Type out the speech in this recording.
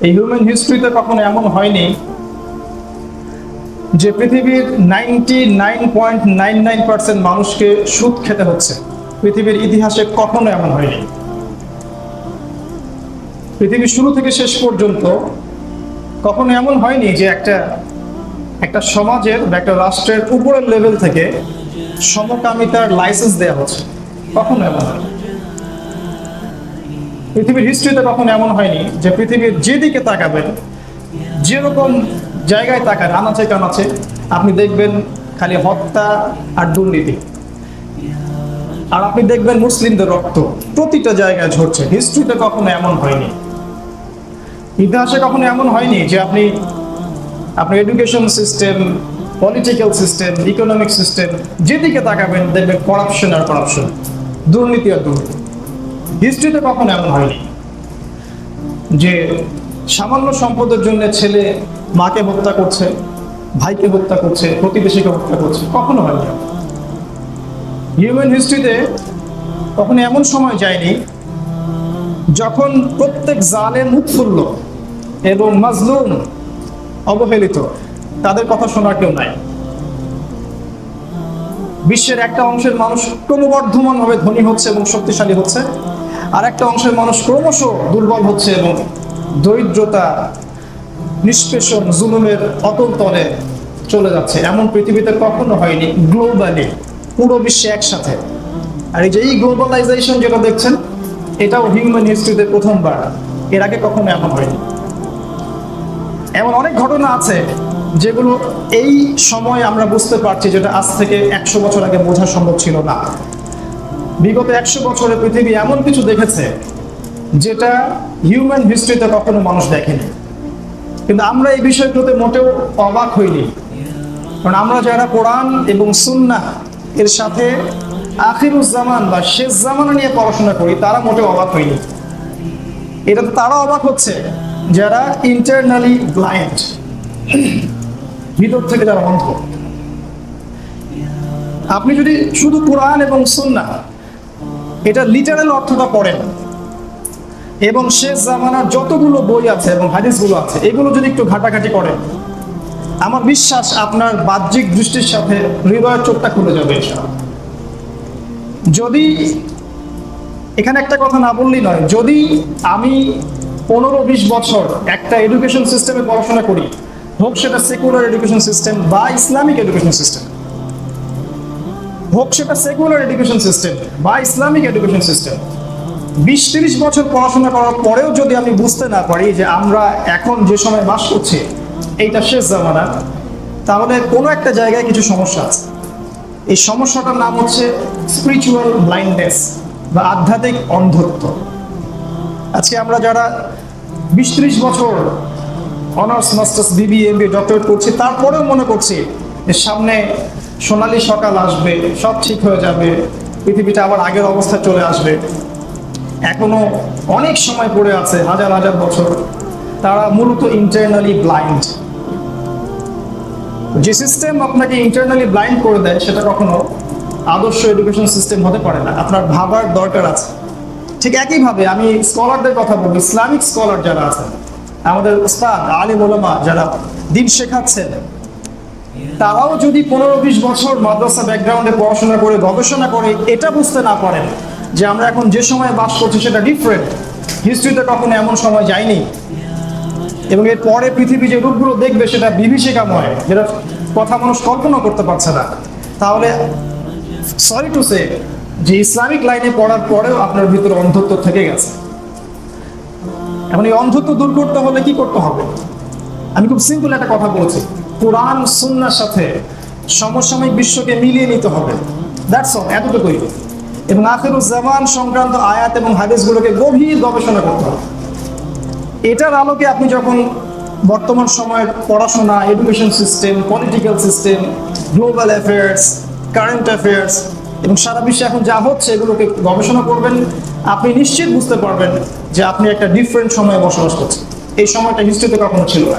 এই হিউম্যান হিস্ট্রিতে কখনো এমন হয়নি যে পৃথিবীর ninety nine point nine nine percent মানুষকে সুদ খেতে হচ্ছে। পৃথিবীর ইতিহাসে কখনো এমন হয়নি। পৃথিবীর শুরু থেকে শেষ পর্যন্ত কখনো এমন হয়নি যে একটা একটা সমাজের বা একটা রাষ্ট্রের উপরের লেভেল থেকে সমকামিতার লাইসেন্স দেওয়া হচ্ছে। কখনো এমন হয়নি। পৃথিবীর হিস্ট্রিতে কখনো এমন হয়নি যে পৃথিবীর যেদিকে তাকাবেন, যেরকম জায়গায় তাকান, আনাচে কানাচে আপনি দেখবেন খালি হত্যা আর দুর্নীতি। আর আপনি দেখবেন মুসলিমদের রক্ত প্রতিটা জায়গায় ঝরছে। হিস্ট্রিতে কখনো এমন হয়নি। ইতিহাসে কখনো এমন হয়নি যে আপনি আপনার education system political system economic system যেদিকে তাকাবেন, দেখবেন করাপশন আর করাপশন দুর্নীতি আর দুর্নীতি। হিস্ট্রিতে কখনো এমন হয়নি যে সামান্য সম্পদের জন্য ছেলে মাকে হত্যা করছে, ভাইকে হত্যা করছে, প্রতিবেশীকে হত্যা করছে, কখনো হয়নি। হিউম্যান হিস্ট্রিতে কখনো এমন সময় যায়নি যখন প্রত্যেক জালেম উৎফুল্ল এবং মাজলুম অবহেলিত, তাদের কথা শোনার কেউ নাই। বিশ্বের একটা অংশের মানুষ ক্রমবর্ধমান ভাবে ধনী হচ্ছে এবং শক্তিশালী হচ্ছে। আর একটা অংশের মানুষ ক্রমশ দুর্বল হচ্ছে এবং দরিদ্রতা, নিষ্পেষণ, জুলুমের অতল তলে চলে যাচ্ছে। এমন পৃথিবীতে কখনো হয়নি গ্লোবালি পুরো বিশ্বে একসাথে। আর এই যে এই গ্লোবালাইজেশন যেটা দেখছেন, এটাও হিউম্যান হিস্ট্রিতে প্রথমবার। এর আগে কখনো এমন হয়নি। এমন অনেক ঘটনা আছে যেগুলো এই সময় আমরা বুঝতে পারছি যেটা আজ থেকে একশো বছর আগে বোঝা সম্ভব ছিল না। বিগত একশো বছরে পৃথিবী এমন কিছু দেখেছে যেটা হিউম্যান হিস্ট্রিতে কখনো মানুষ দেখেনি। কিন্তু আমরা এই বিষয়গুলোতে মোটেও অবাক হইনি। কারণ আমরা যারা কোরআন এবং সুন্না এর সাথে আখিরুজ্জামান বা শেষ জামানা নিয়ে পড়াশোনা করি, তারা মোটেও অবাক হয়নি এটা তারা অবাক হচ্ছে, যারা ইন্টারনালি ব্লাইন্ড ভিতর থেকে যারা অন্ধ। আপনি যদি শুধু কোরআন এবং সুন্না এটা লিটারাল অর্থটা পড়েন এবং শেষ জামানার যতগুলো বই আছে এবং হাদিসগুলো আছে, এগুলো যদি একটু ঘাটাঘাটি করেন আমার বিশ্বাস আপনার বাহ্যিক দৃষ্টির সাথে হৃদয়ের চোখটা খুলে যাবে যদি এখানে একটা কথা না বললেই নয়, যদি আমি পনেরো বিশ বছর একটা এডুকেশন সিস্টেমে পড়াশোনা করি, হোক সেটা সেকুলার এডুকেশন সিস্টেম বা ইসলামিক এডুকেশন সিস্টেম হোক সেটা সেকুলার এডুকেশন সিস্টেম বা ইসলামিক এডুকেশন সিস্টেম বিশ তিরিশ বছর পড়াশোনা করার পরেও যদি আমি বুঝতে না পারি যে আমরা এখন যে সময় বাস করছি, এইটা শেষ জামানা, তাহলে কোনো একটা জায়গায় কিছু সমস্যা আছে। এই সমস্যাটার নাম হচ্ছে স্পিরিচুয়াল ব্লাইন্ডনেস বা আধ্যাত্মিক অন্ধত্ব। আজকে আমরা যারা বিশ ত্রিশ বছর অনার্স, মাস্টার্স বিবি এম ডক্টরেট করছি, তারপরেও মনে করছি যে সামনে সোনালী সকাল আসবে, সব ঠিক হয়ে যাবে, পৃথিবীটা আবার আগের অবস্থায় চলে আসবে। এখনও অনেক সময় পড়ে আছে, হাজার হাজার বছর। তারা মূলত ইন্টারনালি ব্লাইন্ড যে সিস্টেম আপনাকে ইন্টারনালি ব্লাইন্ড করে দেয়, সেটা কখনো আদর্শ এডুকেশন সিস্টেম হতে পারে না। আপনার ভাবার দরকার আছে। ঠিক একইভাবে আমি স্কলারদের কথা বলব ইসলামিক স্কলার যারা আছেন, আমাদের উস্তাদ আলিম ওলামা যারা দিন শেখাচ্ছেন তারাও যদি পনেরো বিশ বছর মাদ্রাসা ব্যাকগ্রাউন্ডে পড়াশোনা করে, গবেষণা করে, এটা বুঝতে না পারেন যে আমরা এখন যে সময় বাস করছি সেটা ডিফারেন্ট হিস্ট্রিতে কখনো এমন সময় যায়নি। এবং এর পরে পৃথিবী যে রূপগুলো দেখবে সেটা বিভীষিকাময়, যেটা কথা মানুষ কল্পনা করতে পারছে না। তাহলে সরি টু সে যে ইসলামিক লাইনে পড়ার পরেও আপনার ভিতরে অন্ধত্ব থেকে গেছে। এখন এই অন্ধত্ব দূর করতে হলে কি করতে হবে? আমি খুব সিম্পল একটা কথা বলেছি। কোরআন, সুন্নার সাথে সমসাময়িক বিশ্বকে মিলিয়ে নিতে হবে। দ্যাটস অল এতটুকুই। এবং আখেরুজ্জামান সংক্রান্ত আয়াত এবং হাদিসগুলোকে গভীর গবেষণা করতে হবে। এটার আলোকে আপনি যখন বর্তমান সময়ের পড়াশোনা education system political system global affairs current affairs এবং সারা বিশ্বে এখন যা হচ্ছে এগুলোকে গবেষণা করবেন, আপনি নিশ্চিত বুঝতে পারবেন যে আপনি একটা ডিফারেন্ট সময়ে বসবাস করছেন। এই সময়টা হিস্ট্রিতে কখনো ছিল না।